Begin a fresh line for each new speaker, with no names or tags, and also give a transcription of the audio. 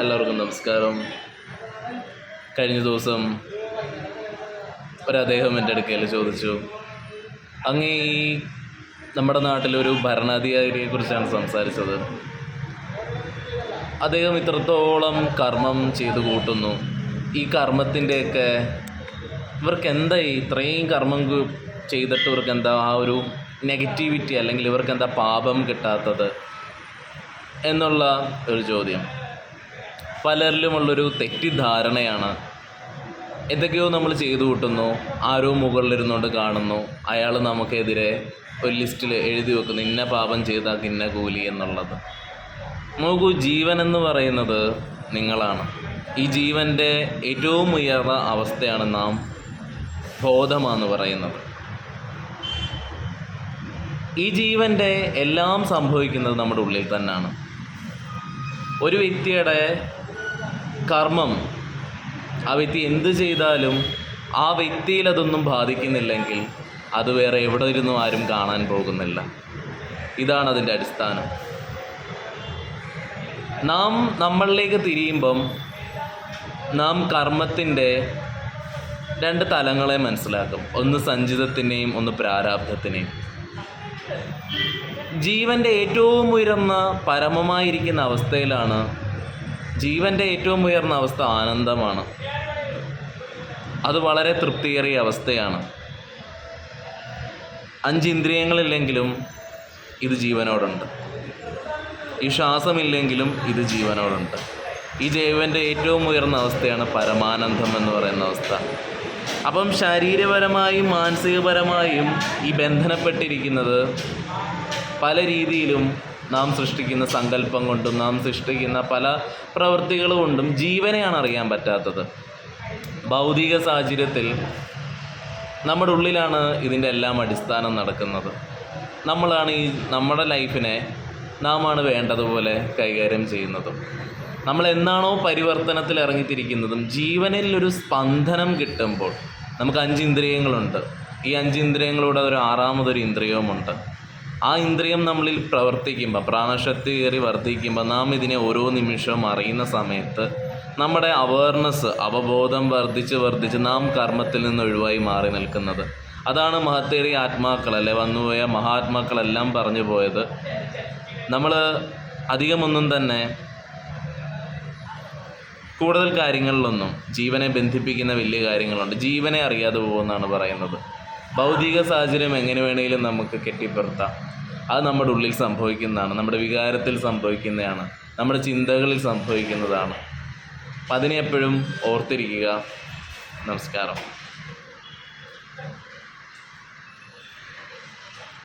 എല്ലാവർക്കും നമസ്കാരം. കഴിഞ്ഞ ദിവസം ഒരദ്ദേഹം എന്റെ അടുക്കൽ ചോദിച്ചു അങ്ങ് ഈ നമ്മുടെ നാട്ടിലൊരു ഭരണാധികാരിയെ കുറിച്ചാണ് സംസാരിച്ചത്. അദ്ദേഹം ഇത്രത്തോളം കർമ്മം ചെയ്തു കൂട്ടുന്നു. ഈ കർമ്മത്തിന്റെയൊക്കെ ഇവർക്ക് എന്താ ഇത്രയും കർമ്മം ചെയ്തിട്ട് ഇവർക്ക് എന്താ ആ ഒരു നെഗറ്റിവിറ്റി അല്ലെങ്കിൽ ഇവർക്ക് എന്താ പാപം കിട്ടാത്തത്? എന്നുള്ള ഒരു ചോദ്യം. പലരിലുമുള്ളൊരു തെറ്റിദ്ധാരണയാണ്. എന്തൊക്കെയോ നമ്മൾ ചെയ്തു കൂട്ടുന്നു. ആരോ മുകളിലിരുന്നുകൊണ്ട് കാണുന്നു. അയാൾ നമുക്കെതിരെ ഒരു ലിസ്റ്റിൽ എഴുതി വെക്കുന്നു. ഇന്ന പാപം ചെയ്താൽ ഇന്ന കൂലി എന്നുള്ളത്. നോക്കൂ ജീവൻ എന്ന് പറയുന്നത് നിങ്ങളാണ്. ഈ ജീവന്റെ ഏറ്റവും ഉയർന്ന അവസ്ഥയാണ് നാം ബോധമാണെന്ന് പറയുന്നത്. ഈ ജീവന്റെ എല്ലാം സംഭവിക്കുന്നത് നമ്മുടെ ഉള്ളിൽ തന്നെയാണ് ഒരു വ്യക്തിയുടെ കർമ്മം. ആ വ്യക്തി എന്ത് ചെയ്താലും ആ വ്യക്തിയിൽ അതൊന്നും ബാധിക്കുന്നില്ലെങ്കിൽ അത് വേറെ എവിടെ ഇരുന്നും ആരും കാണാൻ പോകുന്നില്ല. ഇതാണ് അതിന്റെ അടിസ്ഥാനം. നാം നമ്മളിലേക്ക് തിരിയുമ്പം നാം കർമ്മത്തിന്റെ രണ്ട് തലങ്ങളെ മനസ്സിലാക്കും. ഒന്ന് സഞ്ചിതത്തിനെയും ഒന്ന് പ്രാരാബ്ധത്തിനെയും ജീവന്റെ ഏറ്റവും ഉയർന്ന പരമമായിരിക്കുന്ന അവസ്ഥയിലാണ് ജീവന്റെ ഏറ്റവും ഉയർന്ന അവസ്ഥ ആനന്ദമാണ്. അത് വളരെ തൃപ്തിയേറിയ അവസ്ഥയാണ്. അഞ്ച് ഇന്ദ്രിയങ്ങളില്ലെങ്കിലും ഇത് ജീവനോടുണ്ട്. ഈ ശ്വാസമില്ലെങ്കിലും ഇത് ജീവനോടുണ്ട്. ഈ ജീവന്റെ ഏറ്റവും ഉയർന്ന അവസ്ഥയാണ് പരമാനന്ദം എന്ന് പറയുന്ന അവസ്ഥ. അപ്പം ശാരീരപരമായും മാനസികപരമായും ഈ ബന്ധനപ്പെട്ടിരിക്കുന്നത് പല രീതിയിലും നാം സൃഷ്ടിക്കുന്ന സങ്കല്പം കൊണ്ടും നാം സൃഷ്ടിക്കുന്ന പല പ്രവൃത്തികൾ കൊണ്ടും ജീവനെയാണ് അറിയാൻ പറ്റാത്തത്. ഭൗതിക സാഹചര്യത്തിൽ നമ്മുടെ ഉള്ളിലാണ് ഇതിന്റെ എല്ലാം അടിസ്ഥാനം നടക്കുന്നത്. നമ്മളാണ് ഈ നമ്മുടെ ലൈഫിനെ നാമാണ് വേണ്ടതുപോലെ കൈകാര്യം ചെയ്യുന്നതും. നമ്മൾ എന്നാണോ പരിവർത്തനത്തിൽ ഇറങ്ങിത്തിരിക്കുന്നതും ജീവനിൽ ഒരു സ്പന്ദനം കിട്ടുമ്പോൾ നമുക്ക് അഞ്ച് ഇന്ദ്രിയങ്ങളുണ്ട് ഈ അഞ്ച് ഇന്ദ്രിയങ്ങളുടെ ഒരു ആറാമതൊരു ഇന്ദ്രിയവുമുണ്ട്. ആ ഇന്ദ്രിയം നമ്മളിൽ പ്രവർത്തിക്കുമ്പോൾ പ്രാണശക്തി കയറി വർദ്ധിക്കുമ്പോൾ നാം ഇതിനെ ഓരോ നിമിഷവും അറിയുന്ന സമയത്ത് നമ്മുടെ അവയർനെസ് അവബോധം വർദ്ധിച്ച് വർദ്ധിച്ച് നാം കർമ്മത്തിൽ നിന്ന് ഒഴിവായി മാറി നിൽക്കുന്നത്. അതാണ് മഹത്തേറിയ ആത്മാക്കൾ അല്ലെ? വന്നുപോയ മഹാത്മാക്കളെല്ലാം പറഞ്ഞു പോയത്. നമ്മൾ അധികമൊന്നും തന്നെ കൂടുതൽ കാര്യങ്ങളിലൊന്നും ജീവനെ ബന്ധിപ്പിക്കുന്ന വലിയ കാര്യങ്ങളുണ്ട്. ജീവനെ അറിയാതെ പോകുമെന്നാണ് പറയുന്നത്. ഭൗതിക സാഹചര്യം എങ്ങനെ വേണമെങ്കിലും നമുക്ക് കെട്ടിപ്പുറത്താം. അത് നമ്മുടെ ഉള്ളിൽ സംഭവിക്കുന്നതാണ് നമ്മുടെ വികാരത്തിൽ സംഭവിക്കുന്നതാണ് നമ്മുടെ ചിന്തകളിൽ സംഭവിക്കുന്നതാണ്. അപ്പം അതിനെ എപ്പോഴും ഓർത്തിരിക്കുക. നമസ്കാരം.